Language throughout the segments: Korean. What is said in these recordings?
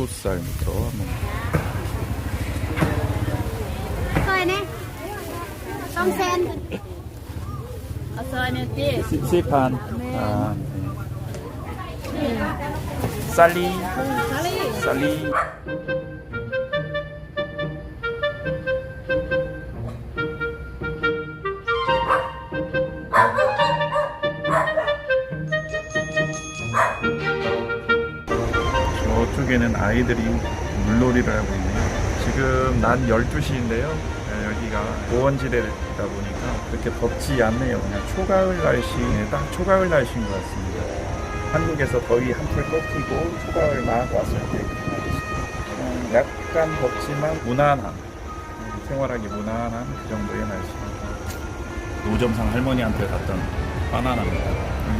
Rosa in Traum. Soll ne? Komm sen. Soll ne die? Sie sie pan. Sali. Sali. Sali. 저쪽에는 아이들이 물놀이를 하고 있네요. 지금 낮 12시인데요. 여기가 고원지대다 보니까 그렇게 덥지 않네요. 그냥 초가을 날씨에 딱 초가을 날씨인 것 같습니다. 한국에서 더위 한풀 꺾이고 초가을 막 왔을 때 날씨. 약간 덥지만 무난한 음, 생활하기 무난한 그 정도의 날씨입니다. 노점상 할머니한테 갔던 바나나입니다.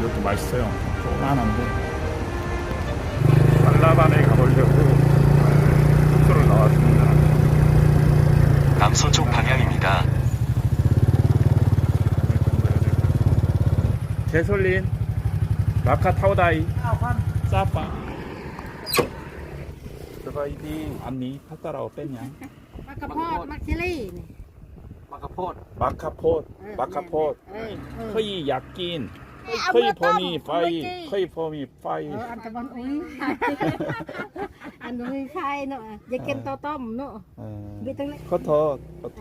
이것도 맛있어요. 조그만한데 발라반에 가보려고 숙소를 나왔습니다. 남서쪽 방향입니다. 개솔린 마카타오다이 짜파 스바이디 안니 파타라오 뺐냐 มักกะพอดมักเชลี่นี่ 마카폿 เออ 마카폿 เออเออ 커이 약긴 เอา 커이 มาต้ม 범이 เอามา 파이 จี้ 커이 범이 파이 เอออันตะบันอุ้ยอันอุ้ยไข่เนาะอย่ากินโตต้มเนาะ 어, 밑에- 커터 커터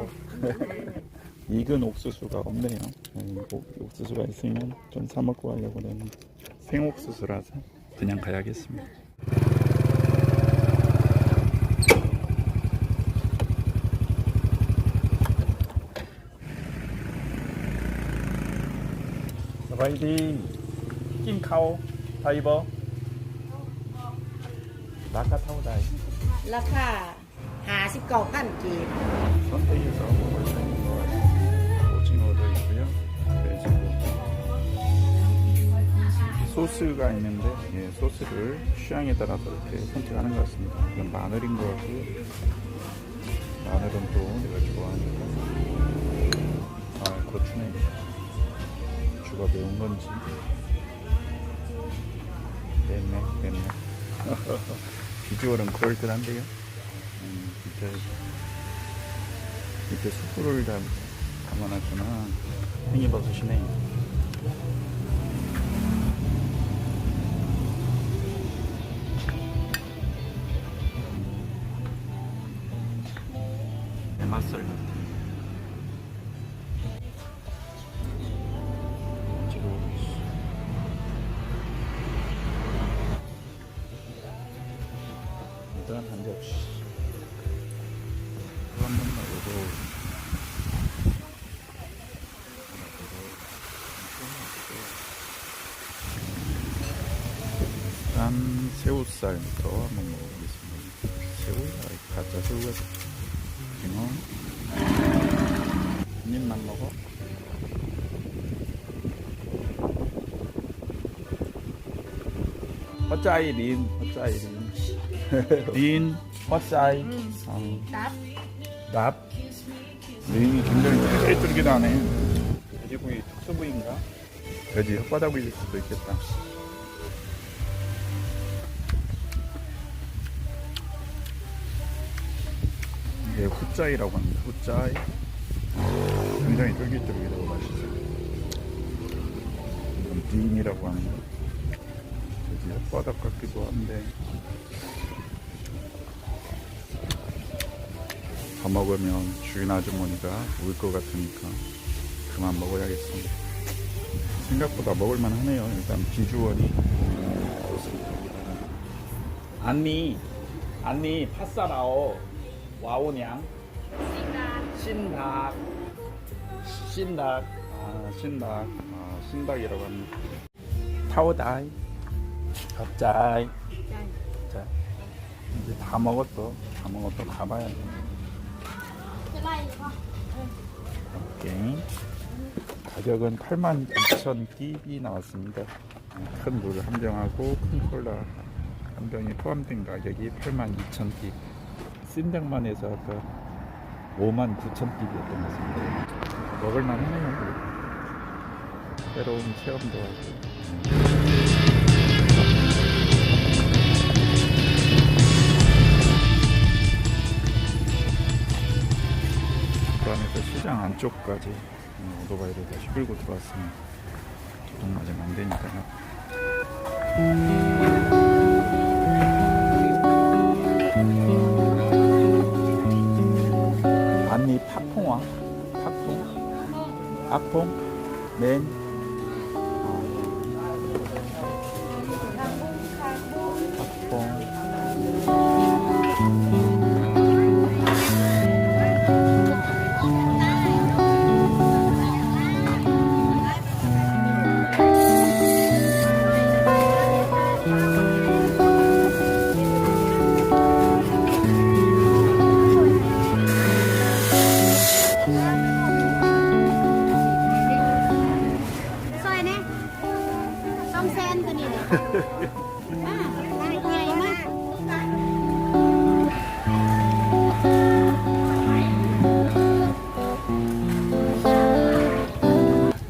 익은 옥수수가 없네요 음, 옥- 옥수수가 있으면 좀 사 먹고 가려고 그랬는데 생옥수수라서 그냥 가야겠습니다 스바이디 낀카오 다이버 마카타오 다이 ราคาหาสิบเก้าพันกีบ 선택해서 먹을 수 있는 것 같아요. 오징어도 있고요. 돼지고 소스가 있는데 예, 소스를 취향에 따라서 이렇게 선택하는 것 같습니다. 이건 마늘인 것 같고요. 마늘은 또 내가 좋아하니까 아 고추네. 고추가 매운 건지 맵네 맵네 비주얼은 그럴 듯 한데요. 음, 진짜 이렇게 숯불을 다 담아놨구나. 팽이버섯이네. 맛살 일단 새우살부터 한번 먹어보겠습니다. 새우? 아, 가짜 새우가 징어. 한 입만 먹어. 허짜이 린, 허짜이 린. 린, 허짜이. 어. 납. 링이 굉장히 쫄깃쫄깃하네. 돼지고기 특수부위인가? 돼지 혓바닥일 수도 있겠다. 이게 후짜이라고 합니다. 후짜이. 굉장히 쫄깃쫄깃하고 맛있어요. 이건 딘이라고 합니다. 돼지 혓바닥 같기도 한데. 더 먹으면 주인 아주머니가 울 것 같으니까 그만 먹어야겠습니다. 생각보다 먹을만 하네요. 일단 비주얼이 좋습니다. 안니, 안니 파사라오 와우냥. 신닭 신닭 아, 신닭 아, 신닭이라고 합니다 타오다이. 갑자이. 자 이제 다 먹었어. 다 먹었어. 가봐야 돼 오케이. 가격은 8만 9천 끼비 나왔습니다. 큰 물 한 병하고 큰 콜라 한 병이 포함된 가격이 8만 2천 끼 쓴장만 해서 아까 5만 9천 띠비였던 것 같습니다. 먹을만 하네요. 새로운 체험도 하고. 안에서 시장 안쪽까지 오토바이를 다시 끌고 들어왔으면 조금 아직 안 되니까요. 팝퐁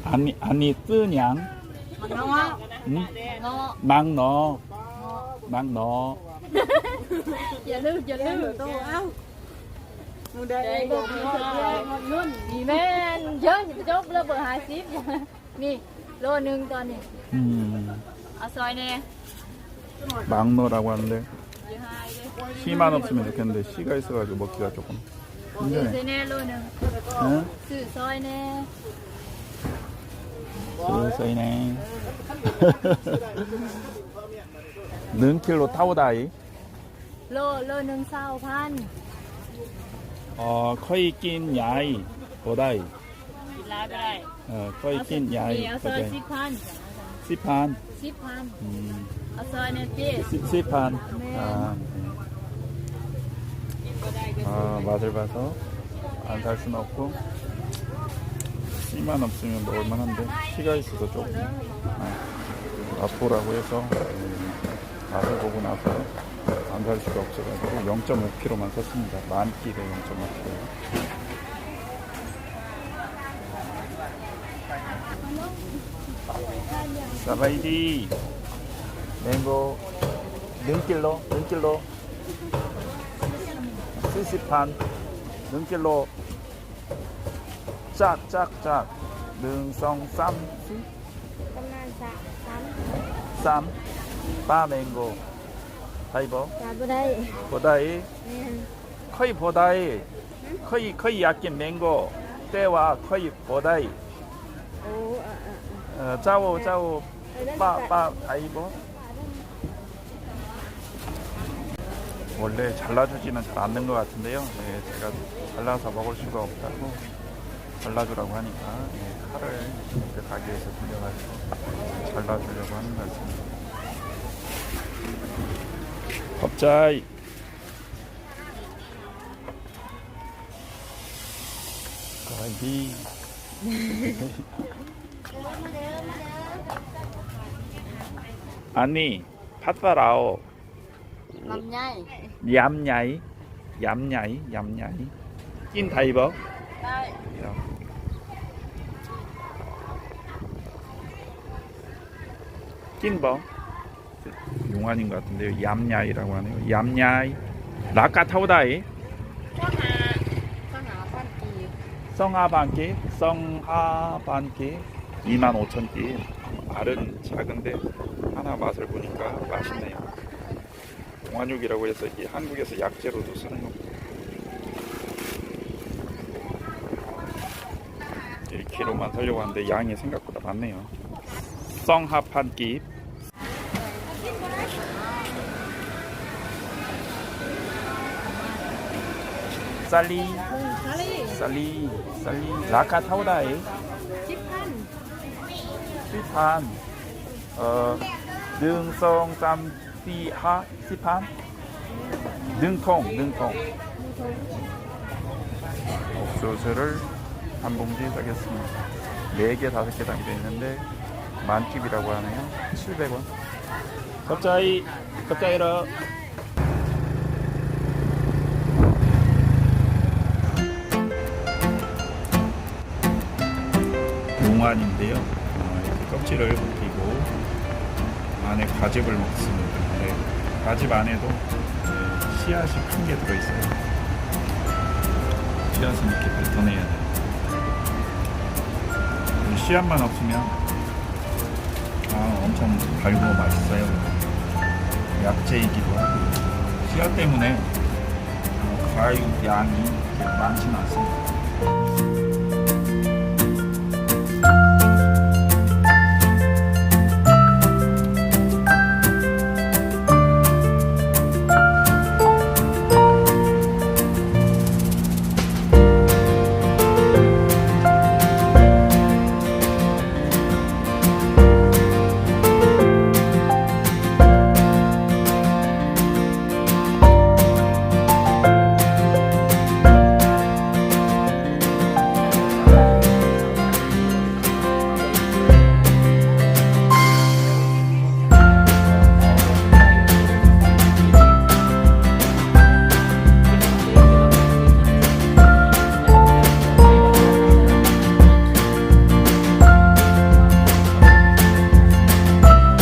อันนี้อันนี้ซื้อหยังนาะหืมเนาะบางหนอบางหนออย่าลืมอย่าลืมตัวเอ้าหนูได้บอกหนูได้นุ่นมีแม่นเยอะอย่าไจบแล้วเบอร์หาซิปนี่โลนึงตอนนี้ 음. 막너라고 하는데. 씨만 없으면 좋겠는데 씨가 있어가지고 먹기가 조금 힘드네. 응? Nè. 쓰이네 능킬로 타오다이 nương sao phan. 어 커이 낀 야이 보다이 này. 어 커이 낀 야이 보다이 시판 Ship phan. 음, Ở xoay nè chị. 시, 시판 아, 네. 아 맛을 봐서 안 살 수는 없고. 씨만 없으면 먹을 만한데 씨가 있어서 조금. 아, 맛보라고 해서 음, 맛을 보고 나서 안 살 수가 없어가지고 0.5kg만 샀습니다. 만끼에 0.5kg 사바이 디. 맹고. 능길로 능길로. 스시판. 능길로. 짝짝짝. 능성 쌈. Tâm nan xạ Sắn 쌈, 바 맹고. 다이버. 보다이. Nè 커이 보다이. 커이 커이 약긴 맹고. 때와 커이 보다이. Ồ, à, à, 어, 짜오 짜오. Ở đây 빠빠 다이버 원래 잘라주지는 잘 않는 것 같은데요. 네, 제가 잘라서 먹을 수가 없다고 잘라주라고 하니까 네, 칼을 그 가게에서 빌려가지고 잘라주려고 하는 것 같습니다. 갑자이 가비 아니 팥바라오. Làm nhai. 얌 nhảy 얌 nhảy 얌 nhảy 낀 다이버. 낀버? 용안인 것 같은데요. 얌냐이라고 하네요. 얌냐이. 라카타오다이. 성하반기. 성하반기. 25,000끼 알은 작은데 하나 맛을 보니까 맛있네요. 공환육이라고 해서 이게 한국에서 약재로도 쓰는 겁니다 1kg만 살려고 하는데 양이 생각보다 많네요. 성하판기 쌀리. 쌀리. 쌀리. 라카 타오다이. Chip khăn 시판. 어 능성 쌈시하 시판? 능통 능통. 옥수수를 한 봉지 사겠습니다. 4개 5개 담겨 있는데 만킵이라고 하네요. 700원. 갑자기 갑자기로. 용안인데요. 어, 껍질을 안에 과즙을 먹습니다 네, 과즙 안에도 네, 씨앗이 큰 게 들어있어요 씨앗은 이렇게 뱉어내야 돼요 씨앗만 없으면 아 엄청 달고 맛있어요. 약재이기도 하고 씨앗 때문에 어, 과육 양이 많지는 않습니다.